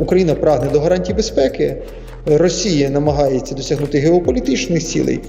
Україна прагне до гарантій безпеки. Росія намагається досягнути геополітичних цілей.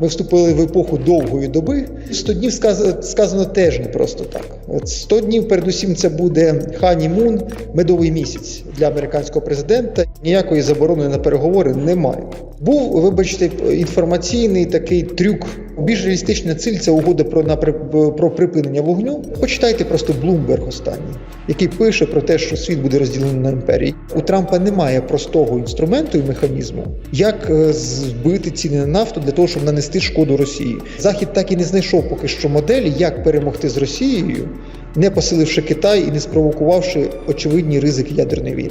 Ми вступили в епоху довгої доби. 100 днів сказано сказано теж не просто так. От 100 днів, передусім, це буде ханімун, медовий місяць для американського президента. Ніякої заборони на переговори немає. Був, вибачте, інформаційний такий трюк. Більш реалістична ціль це угода про напри- про припинення вогню. Почитайте просто Блумберг останній, який пише про те, що світ буде розділений на імперії. У Трампа немає простого інструменту і механізму, як е, збити ціни на нафту для того, щоб нанести шкоду Росії. Захід так і не знайшов поки що моделі, як перемогти з Росією, не посиливши Китай і не спровокувавши очевидні ризики ядерної війни.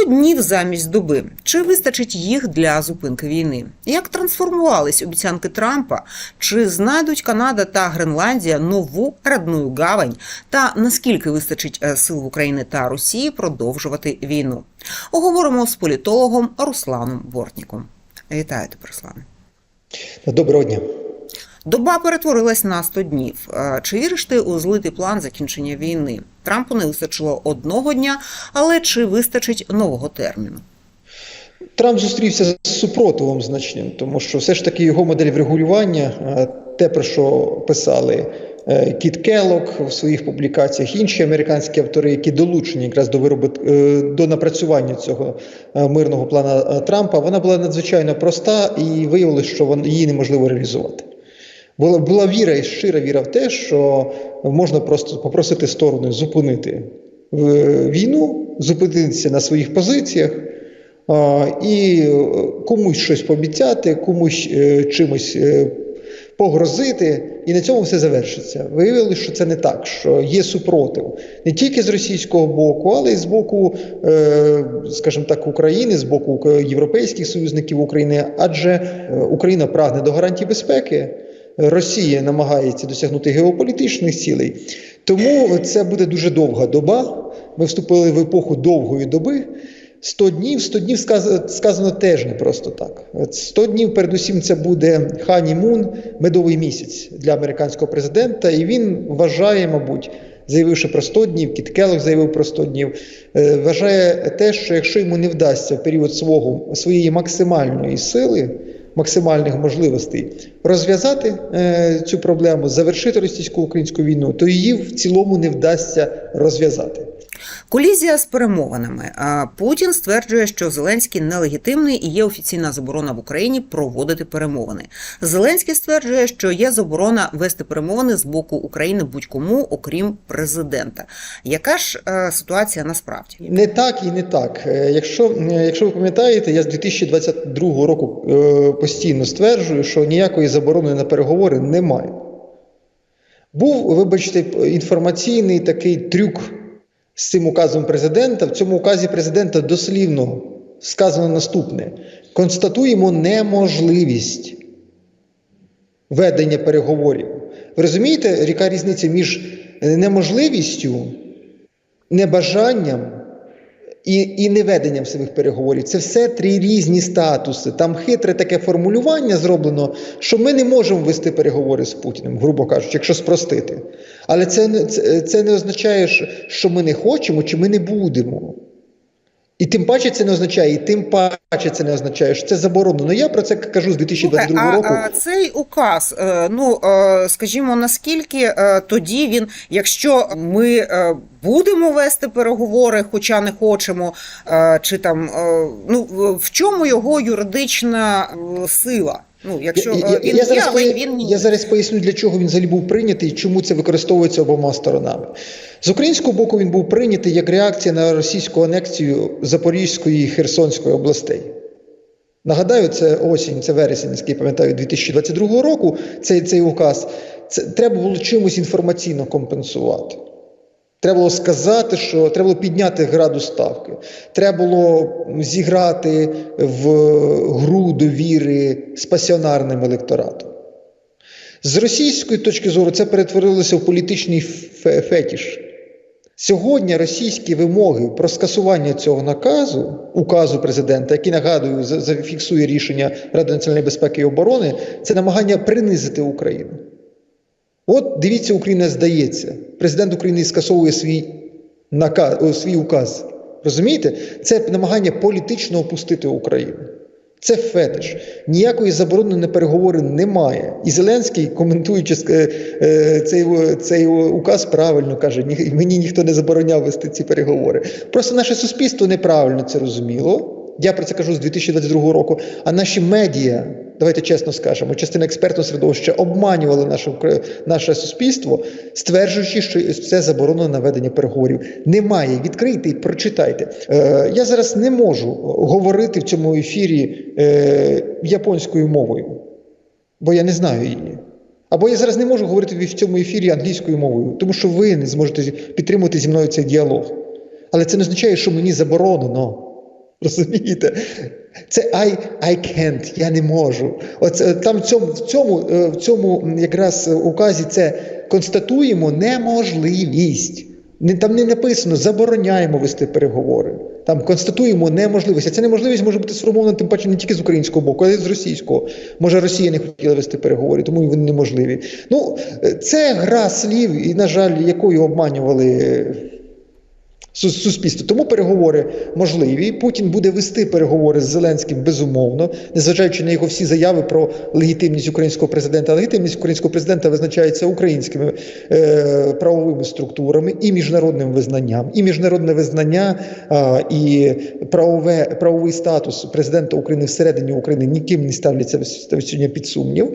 100 днів замість доби. Чи вистачить їх для зупинки війни? Як трансформувались обіцянки Трампа? Чи знайдуть Канада та Гренландія нову радную гавань? Та наскільки вистачить е, сил України та Росії продовжувати війну? Оговоримо з політологом Русланом Бортніком. Вітаю тебе, Руслане. Доброго дня. Доба перетворилась на 100 днів. Е, Чи віриш ти у злитий план закінчення війни? Трампу не вистачило одного дня, але чи вистачить нового терміну? Трамп зустрівся з супротивом значним, тому що все ж таки його модель врегулювання, е, те про що писали е, Кіт Келлок в своїх публікаціях, інші американські автори, які долучені якраз до виробит, до напрацювання цього мирного плана Трампа, вона була надзвичайно проста і виявилось, що вон- її неможливо реалізувати. Була, була віра і щира віра в те, що можна просто попросити сторони зупинити е, війну, зупинитися на своїх позиціях і е, комусь щось пообіцяти, комусь е, чимось погрозити, і на цьому все завершиться. Виявилося, що це не так, що є супротив не тільки з російського боку, але й з боку, скажімо так, України, з боку європейських союзників України, адже Україна прагне до гарантій безпеки. Росія намагається досягнути геополітичних цілей, тому це буде дуже довга доба. Ми вступили в епоху довгої доби. 100 днів, 100 днів сказ- сказано теж не просто так. От 100 днів, передусім, це буде ханімун, медовий місяць для американського президента, і він вважає, мабуть, заявивши про 100 днів, Кіт Келлог заявив про 100 днів, е, вважає те, що якщо йому не вдасться в період свого, своєї максимальної сили, максимальних можливостей розв'язати е, цю проблему, завершити російсько-українську війну, то її в цілому не вдасться розв'язати. Колізія з перемовинами. Путін стверджує, що Зеленський нелегітимний і є офіційна заборона в Україні проводити перемовини. Зеленський стверджує, що є заборона вести перемовини з боку України будь-кому, окрім президента. Яка ж е, ситуація насправді? Не так і не так. Е, Якщо, е, якщо ви пам'ятаєте, я з 2022 року постійно стверджую, що ніякої заборони на переговори немає. Був, вибачте, інформаційний такий трюк з цим указом президента. В цьому указі президента дослівно сказано наступне: констатуємо неможливість ведення переговорів. Ви розумієте, яка різниця між е, неможливістю, небажанням і, і неведенням самих переговорів. Це все три різні статуси. Там хитре таке формулювання зроблено, що ми не можемо вести переговори з Путіним, грубо кажучи, якщо спростити. Але це, це, це не означає, що ми не хочемо чи ми не будемо. І тим паче це не означає, і тим паче це не означає, що це заборонено. Я про це кажу з 2022 Слухай, року. а, а цей указ, е, ну е, скажімо, наскільки е, тоді він, якщо ми будемо вести переговори, хоча не хочемо, чи там ну в- чому його юридична сила? Ну, якщо Я- е, я- він я є, зараз але він ні. Я зараз поясню, для чого він взагалі був прийнятий і чому це використовується обома сторонами. З українського боку він був прийнятий як реакція на російську анексію Запорізької і Херсонської областей. Нагадаю, це осінь, це вересень, наскільки пам'ятаю, 2022 року. Цей, цей указ. Це треба було чимось інформаційно компенсувати. Треба було сказати, що треба було підняти градус ставки. Треба було зіграти в гру довіри з пасіонарним електоратом. З російської точки зору це перетворилося в політичний фетіш. Сьогодні російські вимоги про скасування цього наказу, указу президента, який нагадую, зафіксує рішення Ради національної безпеки і оборони, це намагання принизити Україну. От дивіться, Україна здається. Президент України скасовує свій наказ, о, свій указ. Розумієте? Це намагання політично опустити Україну. Це фетиш. Ніякої заборони на переговори немає. І Зеленський, коментуючи е, е, цей, цей указ, правильно каже: «Ні- мені ніхто не забороняв вести ці переговори. Просто наше суспільство неправильно це розуміло. Я про це кажу з 2022 року. А наші медіа, давайте чесно скажемо, частина експертного середовища обманювали наше, наше суспільство, стверджуючи, що це заборонено на ведення переговорів. Немає. Відкрийте і прочитайте. Е, я зараз не можу говорити в цьому ефірі е, японською мовою, бо я не знаю її. Або я зараз не можу говорити в цьому ефірі англійською мовою, тому що ви не зможете підтримувати зі мною цей діалог. Але це не означає, що мені заборонено. Розумієте? Це I, I can't, я не можу. Оце, там в цьому, в цьому, е, в цьому якраз е, указі це констатуємо неможливість. Не- Там не написано забороняємо вести переговори. Там констатуємо неможливість. А ця неможливість може бути сформована тим паче не тільки з українського боку, а й з російського. Може, Росія не хотіла вести переговори, тому вони неможливі. Ну, е, це гра слів, і, на жаль, якою обманювали. Е, су- суспільство. Тому переговори можливі. Путін буде вести переговори з Зеленським безумовно, незважаючи на його всі заяви про легітимність українського президента. Легітимність українського президента визначається українськими е, правовими структурами і міжнародним визнанням. І міжнародне визнання а, і правове, правовий статус президента України всередині України ніким не ставляться сьогодні під сумнів.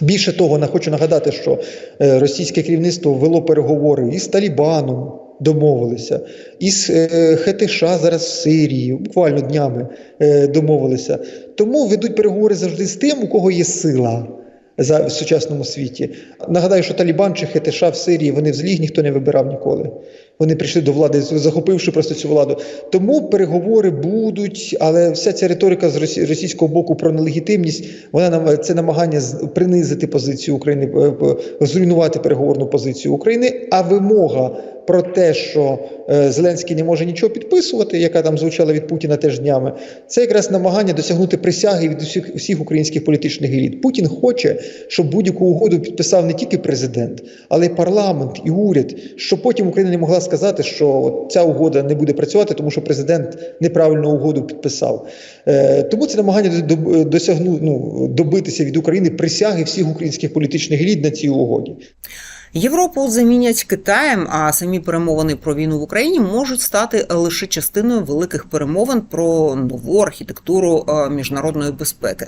Більше того, хочу нагадати, що е, російське керівництво вело переговори із Талібаном, домовилися, із е, ХТШ зараз в Сирії, буквально днями е, домовилися. Тому ведуть переговори завжди з тим, у кого є сила. За в сучасному світі нагадаю, що Талібан чи ХТШ в Сирії вони взагалі ніхто не вибирав ніколи. Вони прийшли до влади, захопивши просто цю владу. Тому переговори будуть, але вся ця риторика з росі- російського боку про нелегітимність, вона нам це намагання принизити позицію України, е, зруйнувати переговорну позицію України. А вимога про те, що е, Зеленський не може нічого підписувати, яка там звучала від Путіна теж днями, це якраз намагання досягнути присяги від усіх, усіх українських політичних еліт. Путін хоче, щоб будь-яку угоду підписав не тільки президент, але й парламент і уряд, щоб потім Україна не могла сказати, що ця угода не буде працювати, тому що президент неправильно угоду підписав. Е, тому це намагання досягну, ну, добитися від України присяги всіх українських політичних еліт на цій угоді. Європу замінять Китаєм, а самі перемовини про війну в Україні можуть стати лише частиною великих перемовин про нову архітектуру е, міжнародної безпеки.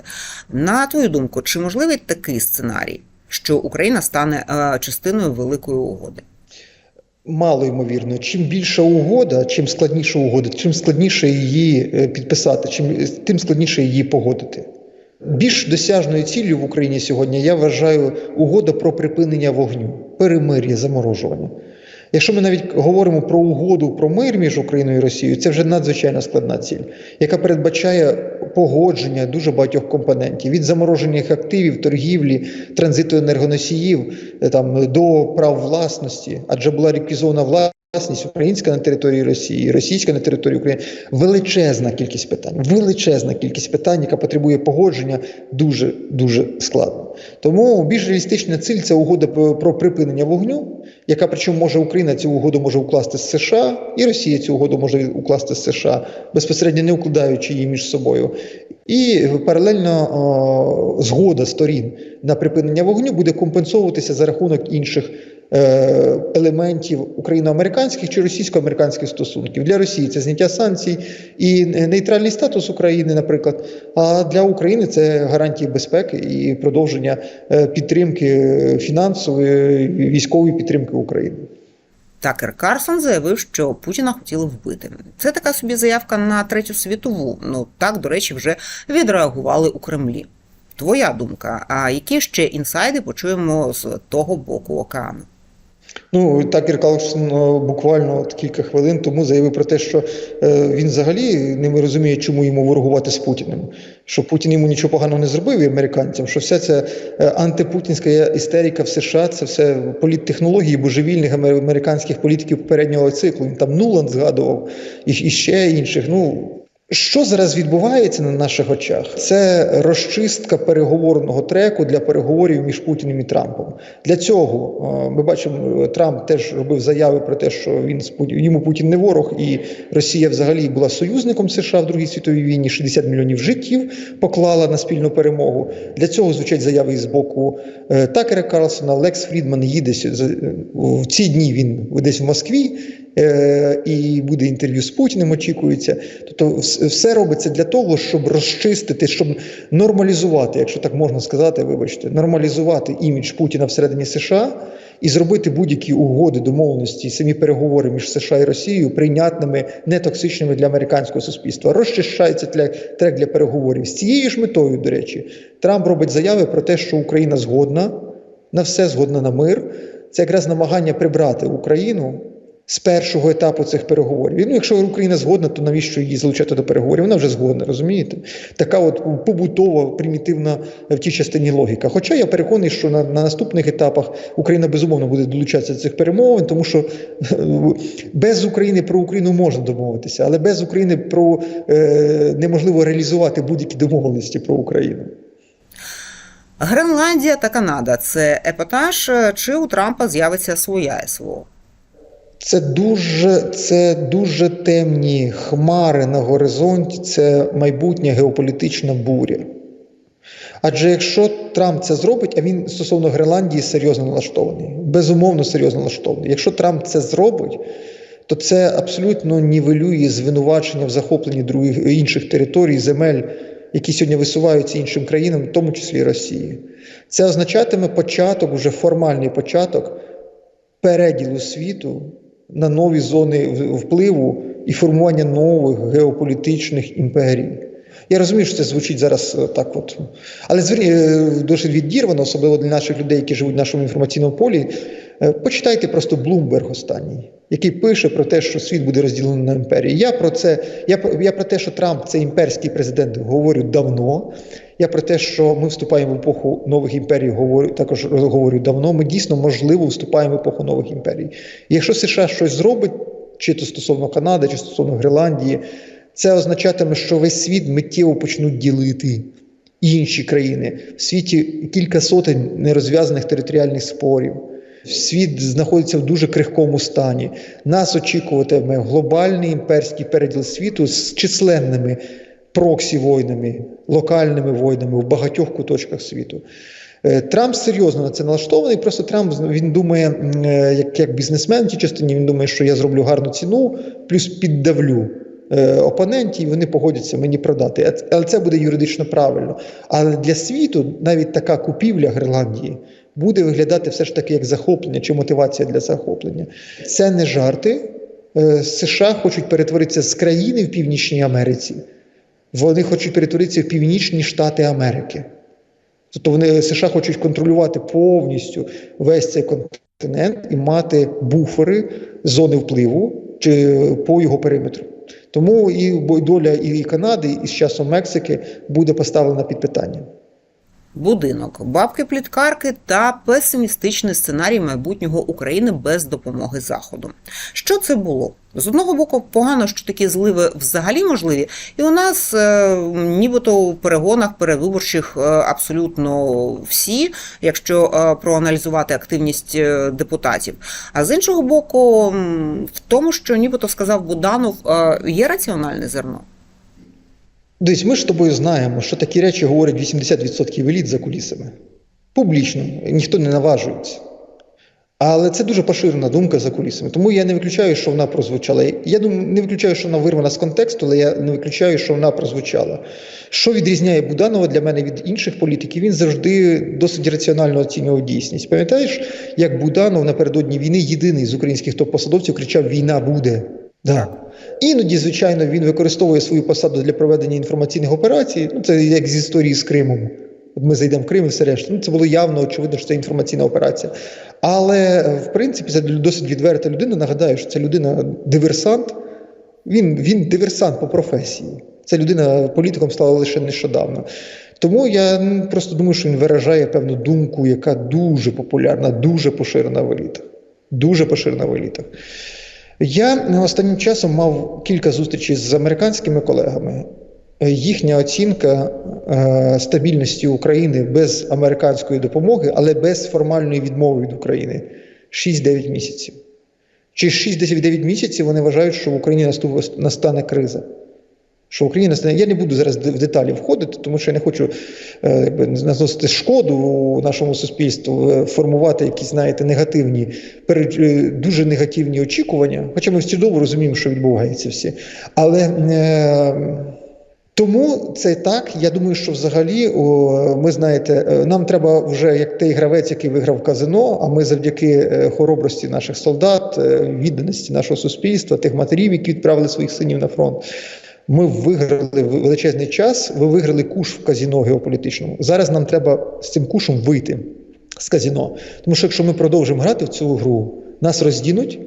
На твою думку, чи можливий такий сценарій, що Україна стане е, частиною великої угоди? Мало ймовірно, чим більша угода, чим складніша угода, чим складніше її е, підписати, чим тим складніше її погодити. Більш досяжною ціллю в Україні сьогодні я вважаю угода про припинення вогню, перемир'я, заморожування. Якщо ми навіть говоримо про угоду про мир між Україною і Росією, це вже надзвичайно складна ціль, яка передбачає погодження дуже багатьох компонентів від заморожених активів, торгівлі, транзиту енергоносіїв е, там до прав власності, адже була реквізована власність українська на території Росії, російська на території України. Величезна кількість питань, величезна кількість питань, яка потребує погодження, дуже дуже складно. Тому більш реалістична ціль це угода про припинення вогню, яка причому може Україна цю угоду може укласти з США, і Росія цю угоду може укласти з США, безпосередньо не укладаючи її між собою. І паралельно о, згода сторін на припинення вогню буде компенсовуватися за рахунок інших е, елементів україно-американських чи російсько-американських стосунків. Для Росії це зняття санкцій і нейтральний статус України, наприклад. А для України це гарантії безпеки і продовження е, підтримки е, фінансової військової підтримки України. Такер Карсон заявив, що Путіна хотіли вбити. Це така собі заявка на третю світову. Ну так, до речі, вже відреагували у Кремлі. Твоя думка, а які ще інсайди почуємо з того боку океану? Ну Такер Карлсон е, буквально от кілька хвилин тому заявив про те, що е, він взагалі не розуміє, чому йому ворогувати з Путіним. Що Путін йому нічого поганого не зробив і американцям, що вся ця е, антипутінська істерика в США це все політтехнології божевільних американських політиків попереднього циклу. Він там Нуланд згадував і ще інших. Ну Що зараз відбувається на наших очах? Це розчистка переговорного треку для переговорів між Путіним і Трампом. Для цього е, ми бачимо, Трамп теж робив заяви про те, що він йому Путін не ворог, і Росія взагалі була союзником США в Другій світовій війні. 60 мільйонів життів поклала на спільну перемогу. Для цього звучать заяви з боку е, Такера Карлсона. Лекс Фрідман їде сю- в ці дні. Він десь в Москві е, і буде інтерв'ю з Путіним. Очікується. Тобто, все робиться для того, щоб розчистити, щоб нормалізувати, якщо так можна сказати, вибачте, нормалізувати імідж Путіна всередині США і зробити будь-які угоди, домовленості, самі переговори між США і Росією прийнятними, нетоксичними для американського суспільства. Розчищається для трек для переговорів з цією ж метою. До речі, Трамп робить заяви про те, що Україна згодна на все, згодна на мир. Це якраз намагання прибрати Україну з першого етапу цих переговорів. Ну, якщо Україна згодна, то навіщо її залучати до переговорів? Вона вже згодна, розумієте? Така от побутова, примітивна в тій частині логіка. Хоча я переконаний, що на, на наступних етапах Україна безумовно буде долучатися до цих перемовин, тому що е, без України про Україну можна домовитися, але без України про е, неможливо реалізувати будь-які домовленості про Україну. Гренландія та Канада це епатаж, чи у Трампа з'явиться своя СВО? Це дуже, це дуже темні хмари на горизонті, це майбутня геополітична буря. Адже якщо Трамп це зробить, а він стосовно Гренландії серйозно налаштований, безумовно серйозно налаштований. Якщо Трамп це зробить, то це абсолютно нівелює звинувачення в захопленні других інших територій, земель, які сьогодні висуваються іншим країнам, в тому числі Росії. Це означатиме початок, уже формальний початок переділу світу на нові зони впливу і формування нових геополітичних імперій. Я розумію, що це звучить зараз е, так, от. але е, досить відірвано, особливо для наших людей, які живуть в нашому інформаційному полі. Е, Почитайте просто Блумберг останній, який пише про те, що світ буде розділений на імперії. Я про це, я, про- я про те, що Трамп це імперський президент, говорю давно. Я про те, що ми вступаємо в епоху нових імперій, говорю також говорю давно. Ми дійсно можливо вступаємо в епоху нових імперій. Якщо США щось зробить, чи то стосовно Канади, чи стосовно Гренландії, це означатиме, що весь світ миттєво почнуть ділити інші країни. В світі кілька сотень нерозв'язаних територіальних спорів. Світ знаходиться в дуже крихкому стані. Нас очікуватиме глобальний імперський переділ світу з численними проксі-войнами, локальними войнами в багатьох куточках світу. Е, Трамп серйозно на це налаштований. Просто Трамп він думає, е, як, як бізнесмен в тій частині, він думає, що я зроблю гарну ціну, плюс піддавлю е, опонентів, і вони погодяться мені продати. Але це буде юридично правильно. Але для світу навіть така купівля Гренландії буде виглядати все ж таки як захоплення чи мотивація для захоплення. Це не жарти. США хочуть перетворитися з країни в Північній Америці. Вони хочуть перетворитися в Північні Штати Америки. Тобто вони США хочуть контролювати повністю весь цей континент і мати буфери зони впливу чи по його периметру. Тому і доля і Канади, і з часом Мексики буде поставлена під питання. Будинок, бабки-пліткарки та песимістичний сценарій майбутнього України без допомоги Заходу. Що це було? З одного боку, погано, що такі зливи взагалі можливі, і у нас е, нібито у перегонах перевиборчих е, абсолютно всі, якщо е, проаналізувати активність е, депутатів. А з іншого боку, в тому, що нібито сказав Буданов, е, є раціональне зерно. Десь ми ж з тобою знаємо, що такі речі говорять 80% еліт за кулісами. Публічно, ніхто не наважується. Але це дуже поширена думка за кулісами. Тому я не виключаю, що вона прозвучала. Я не виключаю, що вона вирвана з контексту, але я не виключаю, що вона прозвучала. Що відрізняє Буданова для мене від інших політиків? Він завжди досить раціонально оцінював дійсність. Пам'ятаєш, як Буданов напередодні війни єдиний з українських топ-посадовців кричав: Війна буде. Да. Іноді, звичайно, він використовує свою посаду для проведення інформаційних операцій. Ну, це як з історії з Кримом. От ми зайдемо в Крим і все решта. Ну, це було явно очевидно, що це інформаційна операція. Але в принципі це досить відверта людина. Нагадаю, що це людина диверсант. Він, він диверсант по професії. Ця людина політиком стала лише нещодавно. Тому я ну, просто думаю, що він виражає певну думку, яка дуже популярна, дуже поширена в елітах. Дуже поширена в елітах. Я останнім часом мав кілька зустрічей з американськими колегами. Їхня оцінка е, стабільності України без американської допомоги, але без формальної відмови від України 6-9 місяців. Чи 6-9 місяців вони вважають, що в Україні настане криза. Що в Україні. Я не буду зараз в деталі входити, тому що я не хочу е, якби, наносити шкоду нашому суспільству, е, формувати якісь, знаєте, негативні, е, дуже негативні очікування. Хоча ми чудово розуміємо, що відбувається всі. Але. Е, тому це так. Я думаю, що взагалі о, ми знаєте, нам треба вже як той гравець, який виграв казино. А ми завдяки хоробрості наших солдат, відданості нашого суспільства, тих матерів, які відправили своїх синів на фронт. Ми виграли величезний час. Ви виграли куш в казіно геополітичному. Зараз нам треба з цим кушем вийти з казіно. Тому що якщо ми продовжимо грати в цю гру, нас роздінуть,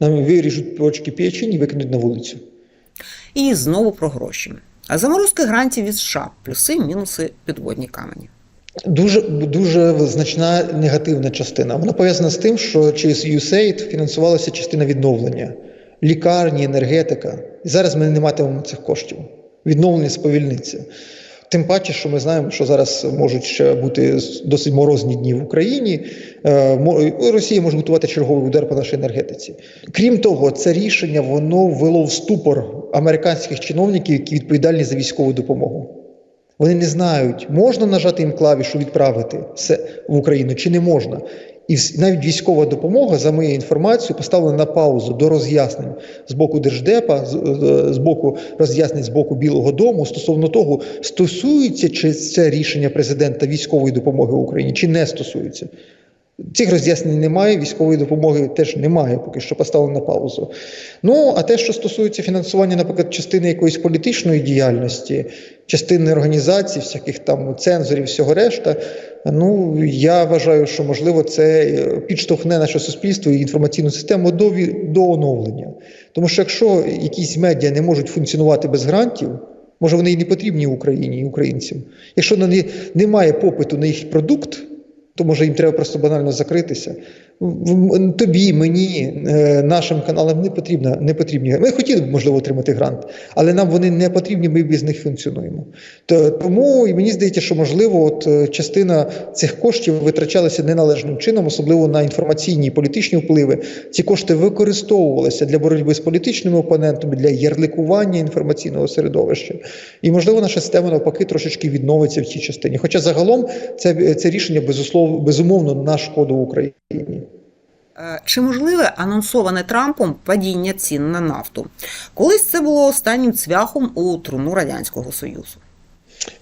нам виріжуть почки печень і викинуть на вулицю. І знову про гроші. А заморозки грантів від США, плюси, мінуси, підводні камені. Дуже дуже значна негативна частина. Вона пов'язана з тим, що через USAID фінансувалася частина відновлення, лікарні, енергетика. І зараз ми не матимемо цих коштів. Відновлення сповільниться. Тим паче, що ми знаємо, що зараз можуть ще бути досить морозні дні в Україні. Е, Росія може готувати черговий удар по нашій енергетиці. Крім того, це рішення воно ввело в ступор американських чиновників, які відповідальні за військову допомогу. Вони не знають, можна нажати їм клавішу відправити це в Україну чи не можна. І навіть військова допомога, за моєю інформацією, поставлена на паузу до роз'яснень з боку держдепа, з боку роз'яснень з боку Білого Дому стосовно того, стосується чи це рішення президента військової допомоги Україні, чи не стосується. Цих роз'яснень немає, військової допомоги теж немає, поки що поставлено на паузу. Ну, а те, що стосується фінансування, наприклад, частини якоїсь політичної діяльності, частини організацій, всяких там цензорів, всього решта, ну я вважаю, що можливо це підштовхне наше суспільство і інформаційну систему до, до оновлення. Тому що якщо якісь медіа не можуть функціонувати без грантів, може вони і не потрібні Україні і українцям. Якщо немає попиту на їх продукт то може їм треба просто банально закритися. Тобі, мені, е, нашим каналам не потрібно, не потрібні. Ми хотіли б, можливо, отримати грант, але нам вони не потрібні, ми без них функціонуємо. Тому і мені здається, що можливо, от е, частина цих коштів витрачалася неналежним чином, особливо на інформаційні і політичні впливи. Ці кошти використовувалися для боротьби з політичними опонентами, для ярликування інформаційного середовища. І можливо, наша система навпаки трошечки відновиться в цій частині. Хоча загалом це, це рішення безусловно безумовно на шкоду Україні. Е, чи можливе анонсоване Трампом падіння цін на нафту? Колись це було останнім цвяхом у труну Радянського Союзу?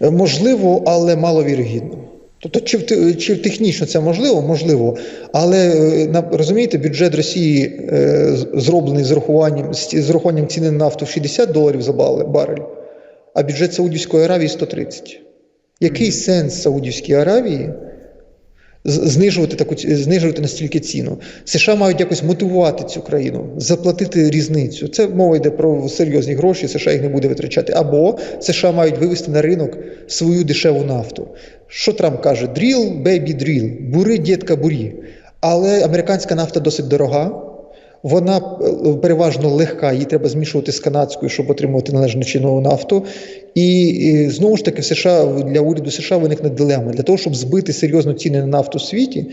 Е, можливо, але маловірогідно. Тобто, чи чи технічно це можливо? Можливо. Але е, розумієте, бюджет Росії зроблений з урахуванням з урахуванням ціни на нафту 60 доларів за барель, а бюджет Саудівської Аравії 130. Який сенс Саудівській Аравії? Знижувати таку знижувати настільки ціну. США мають якось мотивувати цю країну, заплатити різницю. Це мова йде про серйозні гроші. США їх не буде витрачати. Або США мають вивести на ринок свою дешеву нафту. Що Трамп каже? Дріл, бейбі, дріл, бури, дітка, бурі. Але американська нафта досить дорога. Вона е, переважно легка, її треба змішувати з канадською, щоб отримувати належну чинову нафту. І, і знову ж таки, в США для уряду США виникне дилема. Для того, щоб збити серйозно ціни на нафту в світі,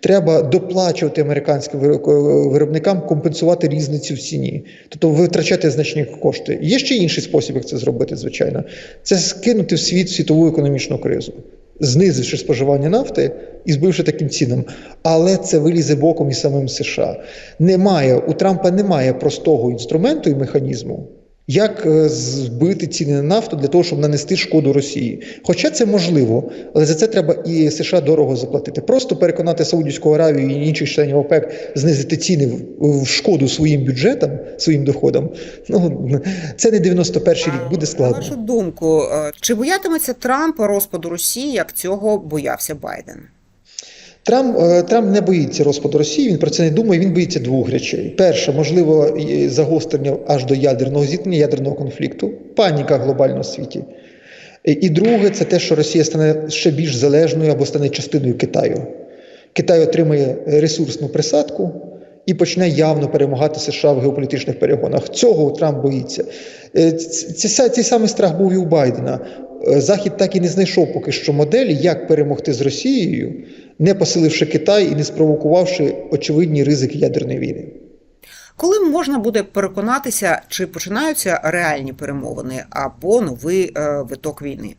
треба доплачувати американським виробникам, компенсувати різницю в ціні, тобто витрачати значні кошти. Є ще інший спосіб, як це зробити, звичайно, це скинути в світ світову економічну кризу знизивши споживання нафти і збивши таким цінам. Але це вилізе боком і самим США. Немає у Трампа немає простого інструменту і механізму як е, збити ціни на нафту для того, щоб нанести шкоду Росії. Хоча це можливо, але за це треба і США дорого заплатити. Просто переконати Саудівську Аравію і інших членів ОПЕК знизити ціни в шкоду своїм бюджетам, своїм доходам. Ну це не 91-й рік, буде складно. На вашу думку, е, чи боятиметься Трамп розпаду Росії, як цього боявся Байден? Трамп е, Трамп не боїться розпаду Росії. Він про це не думає. Він боїться двох речей: перше, можливо, загострення аж до ядерного зіткнення, ядерного конфлікту, паніка глобально в світі. І друге, це те, що Росія стане ще більш залежною або стане частиною Китаю. Китай отримає ресурсну присадку і почне явно перемагати США в геополітичних перегонах. Цього Трамп боїться. Е, Цей самий страх був і у Байдена. Е, Захід так і не знайшов поки що моделі, як перемогти з Росією, не посиливши Китай і не спровокувавши очевидні ризики ядерної війни. Коли можна буде переконатися, чи починаються реальні перемовини або новий е, виток війни?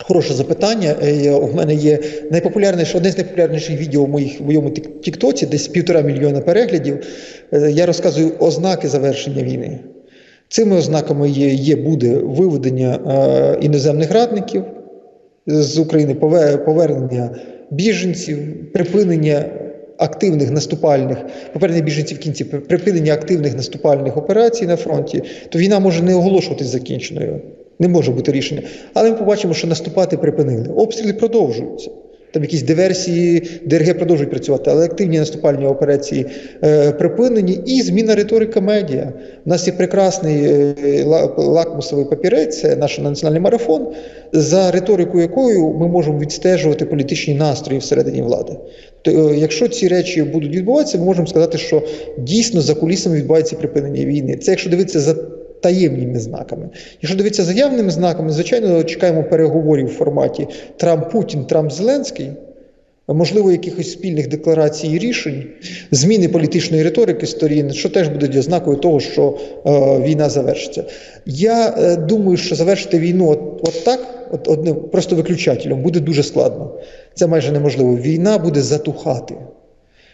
Хороше запитання. Е, У мене є найпопулярніше, одне з найпопулярніших відео в моїх в моєму тіктоці, десь півтора мільйона переглядів. Е, Я розказую ознаки завершення війни. Цими ознаками є, є буде виведення е, іноземних радників з України, повернення біженців, припинення активних наступальних, повернення біженців в кінці, припинення активних наступальних операцій на фронті, то війна може не оголошуватись закінченою. Не може бути рішення. Але ми побачимо, що наступати припинили. Обстріли продовжуються. Там якісь диверсії, ДРГ продовжують працювати, але активні наступальні операції е, припинені і зміна риторика медіа. У нас є прекрасний е, лакмусовий папірець, це наш національний марафон, за риторикою якою ми можемо відстежувати політичні настрої всередині влади. То, е, якщо ці речі будуть відбуватися, ми можемо сказати, що дійсно за кулісами відбувається припинення війни. Це якщо дивитися за таємними знаками. Якщо дивитися за явними знаками, звичайно, чекаємо переговорів в форматі Трамп-Путін, Трамп-Зеленський. Можливо, якихось спільних декларацій і рішень, зміни політичної риторики сторін, що теж буде ознакою того, що е, війна завершиться. Я е, думаю, що завершити війну от, от так, от одним просто виключателем, буде дуже складно. Це майже неможливо. Війна буде затухати.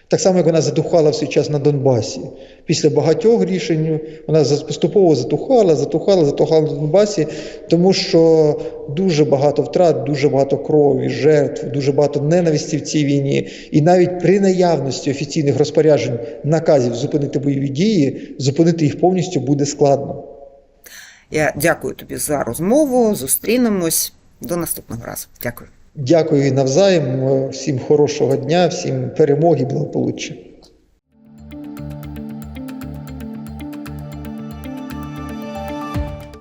Так само, як вона затухала в свій час на Донбасі. Після багатьох рішень вона поступово затухала, затухала, затухала на Донбасі, тому що дуже багато втрат, дуже багато крові, жертв, дуже багато ненависті в цій війні. І навіть при наявності офіційних розпоряджень наказів зупинити бойові дії, зупинити їх повністю буде складно. Я дякую тобі за розмову. Зустрінемось до наступного разу. Дякую. Дякую і навзаєм. Всім хорошого дня, всім перемоги, благополуччя.